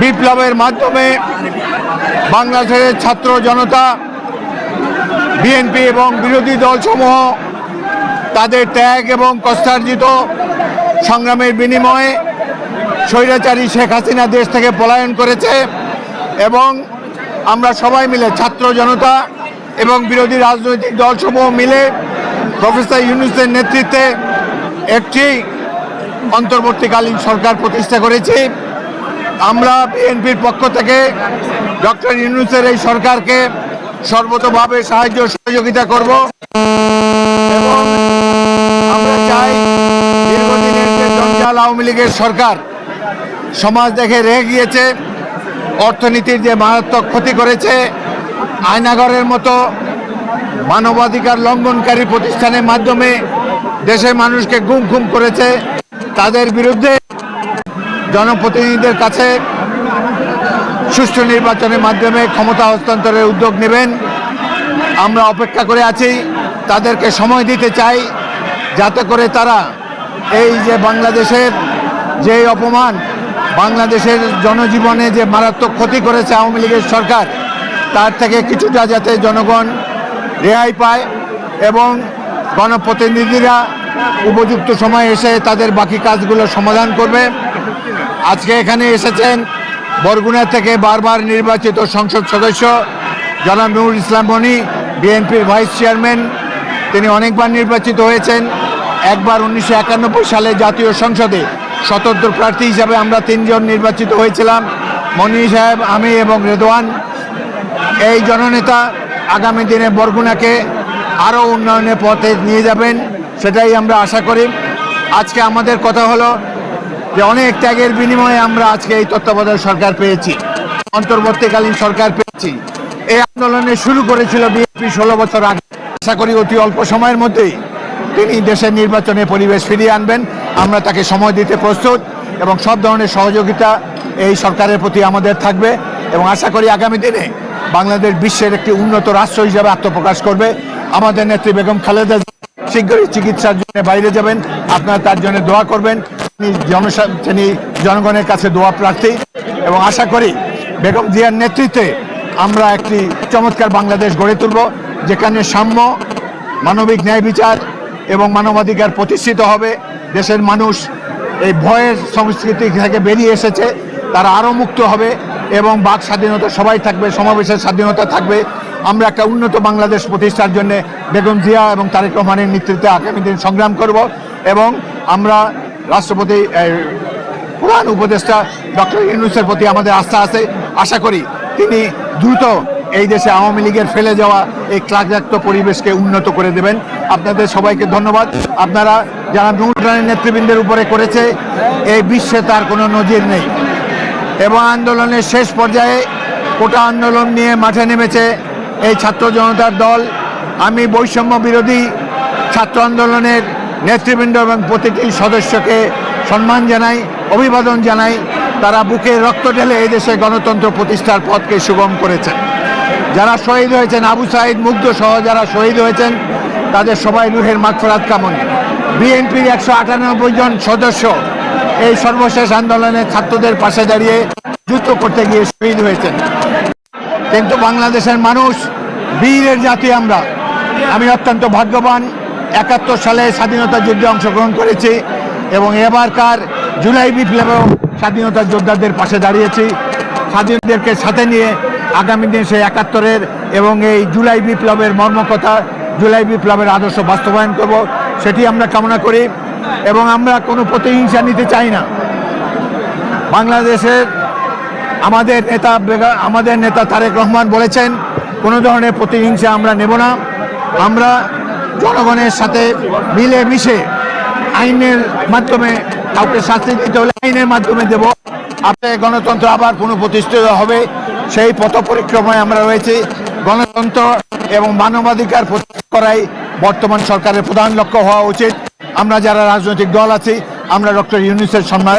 বিপ্লবের মাধ্যমে বাংলাদেশের ছাত্র জনতা, বিএনপি এবং বিরোধী দলসমূহ তাদের ত্যাগ এবং কষ্টার্জিত সংগ্রামের বিনিময়ে স্বৈরাচারী শেখ হাসিনা দেশ থেকে পলায়ন করেছে এবং আমরা সবাই মিলে ছাত্র জনতা এবং বিরোধী রাজনৈতিক দলসমূহ মিলে প্রফেসর ইউনুসের নেতৃত্বে একটি অন্তর্বর্তীকালীন সরকার প্রতিষ্ঠা করেছি। আমরা বিএনপির পক্ষ থেকে ডক্টর ইউনুসের এই সরকারকে সর্বতভাবে সাহায্য সহযোগিতা করব এবং আমরা চাই দীর্ঘদিনের যে জঞ্জাল আওয়ামী লীগের সরকার, সমাজ দেখে রেগে গিয়েছে, অর্থনীতির যে মারাত্মক ক্ষতি করেছে, আয়নাগরের মতো মানবাধিকার লঙ্ঘনকারী প্রতিষ্ঠানের মাধ্যমে দেশের মানুষকে গুম খুম করেছে, তাদের বিরুদ্ধে জনপ্রতিনিধিদের কাছে সুষ্ঠু নির্বাচনের মাধ্যমে ক্ষমতা হস্তান্তরের উদ্যোগ নেবেন। আমরা অপেক্ষা করে আছি, তাদেরকে সময় দিতে চাই, যাতে করে তারা এই যে বাংলাদেশের যে অপমান, বাংলাদেশের জনজীবনে যে মারাত্মক ক্ষতি করেছে আওয়ামী লীগের সরকার, তার থেকে কিছুটা যাতে জনগণ রেহাই পায় এবং গণপ্রতিনিধিরা উপযুক্ত সময় এসে তাদের বাকি কাজগুলো সমাধান করবে। আজকে এখানে এসেছেন বরগুনা থেকে বারবার নির্বাচিত সংসদ সদস্য, জনাব নুরুল ইসলাম মনি, বিএনপির ভাইস চেয়ারম্যান। তিনি অনেকবার নির্বাচিত হয়েছেন। একবার উনিশশো একানব্বই সালে জাতীয় সংসদে স্বতন্ত্র প্রার্থী হিসাবে আমরা তিনজন নির্বাচিত হয়েছিলাম। মনি সাহেব, আমি এবং রেদওয়ান। এই জননেতা আগামী দিনে বরগুনাকে আরও উন্নয়নের পথে নিয়ে যাবেন, সেটাই আমরা আশা করি। আজকে আমাদের কথা হলো যে অনেক ত্যাগের বিনিময়ে আমরা আজকে এই তত্ত্বাবধায়ক সরকার পেয়েছি, অন্তর্বর্তীকালীন সরকার পেয়েছি। এই আন্দোলনে শুরু করেছিল বিএনপি ষোলো বছর আগে। আশা করি অতি অল্প সময়ের মধ্যেই তিনি দেশের নির্বাচনে পরিবেশ ফিরিয়ে আনবেন। আমরা তাকে সময় দিতে প্রস্তুত এবং সব ধরনের সহযোগিতা এই সরকারের প্রতি আমাদের থাকবে এবং আশা করি আগামী দিনে বাংলাদেশ বিশ্বের একটি উন্নত রাষ্ট্র হিসাবে আত্মপ্রকাশ করবে। আমাদের নেত্রী বেগম খালেদা শীঘ্রই চিকিৎসার জন্য বাইরে যাবেন। আপনারা তার জন্য দোয়া করবেন। তিনি জনগণের কাছে দোয়া প্রার্থী এবং আশা করি বেগম জিয়ার নেতৃত্বে আমরা একটি চমৎকার বাংলাদেশ গড়ে তুলব, যেখানে সাম্য, মানবিক ন্যায় বিচার এবং মানবাধিকার প্রতিষ্ঠিত হবে। দেশের মানুষ এই ভয়ের সংস্কৃতি থেকে বেরিয়ে এসেছে, তারা আরও মুক্ত হবে এবং বাক স্বাধীনতা, সবাই থাকবে, সমাবেশের স্বাধীনতা থাকবে। আমরা একটা উন্নত বাংলাদেশ প্রতিষ্ঠার জন্য বেগম জিয়া এবং তারেক রহমানের নেতৃত্বে আগামী দিন সংগ্রাম করব এবং আমরা রাষ্ট্রপতি প্রধান উপদেষ্টা ডক্টর ইউনুসের প্রতি আমাদের আস্থা আছে। আশা করি তিনি দ্রুত এই দেশে আওয়ামী লীগের ফেলে যাওয়া এই ক্লাকজাক্ত পরিবেশকে উন্নত করে দেবেন। আপনাদের সবাইকে ধন্যবাদ। আপনারা যারা নুরানের নেতৃবৃন্দের উপরে করেছে, এই বিশ্বে তার কোনো নজির নেই। এবং আন্দোলনের শেষ পর্যায়ে কোটা আন্দোলন নিয়ে মাঠে নেমেছে এই ছাত্র জনতার দল। আমি বৈষম্য বিরোধী ছাত্র আন্দোলনের নেতৃবৃন্দ এবং প্রতিটি সদস্যকে সম্মান জানাই, অভিবাদন জানাই। তারা বুকে রক্ত ঢেলে এই দেশে গণতন্ত্র প্রতিষ্ঠার পথকে সুগম করেছেন। যারা শহীদ হয়েছেন আবু সাইদ মুগ্ধ সহ যারা শহীদ হয়েছেন, তাদের সবাই রুহের মাগফরাত কামন। বিএনপির একশো আটানব্বই জন সদস্য এই সর্বশেষ আন্দোলনে ছাত্রদের পাশে দাঁড়িয়ে যুদ্ধ করতে গিয়ে শহীদ হয়েছেন। কিন্তু বাংলাদেশের মানুষ, বীরের জাতি আমরা। আমি অত্যন্ত ভাগ্যবান। একাত্তর সালে স্বাধীনতা যুদ্ধে অংশগ্রহণ করেছি এবং এবারকার জুলাই বিপ্লবেও স্বাধীনতা যোদ্ধাদের পাশে দাঁড়িয়েছি। স্বাধীনদেরকে সাথে নিয়ে আগামী দিন সেই একাত্তরের এবং এই জুলাই বিপ্লবের মর্মকথা, জুলাই বিপ্লবের আদর্শ বাস্তবায়ন করব, সেটি আমরা কামনা করি এবং আমরা কোনো প্রতিহিংসা নিতে চাই না। বাংলাদেশের আমাদের নেতা আমাদের নেতা তারেক রহমান বলেছেন, কোনো ধরনের প্রতিহিংসা আমরা নেব না। আমরা জনগণের সাথে মিলে মিশে আইনের মাধ্যমে কাউকে শাস্তি দিতে হলে আইনের মাধ্যমে দেব। আপনার গণতন্ত্র আবার পুনঃপ্রতিষ্ঠিত হবে। সেই পথ পরিক্রমায় আমরা রয়েছি। গণতন্ত্র এবং মানবাধিকার প্রতিষ্ঠা করাই বর্তমান সরকারের প্রধান লক্ষ্য হওয়া উচিত। আমরা যারা রাজনৈতিক দল আছি, আমরা ডক্টর ইউনুসের সম্মান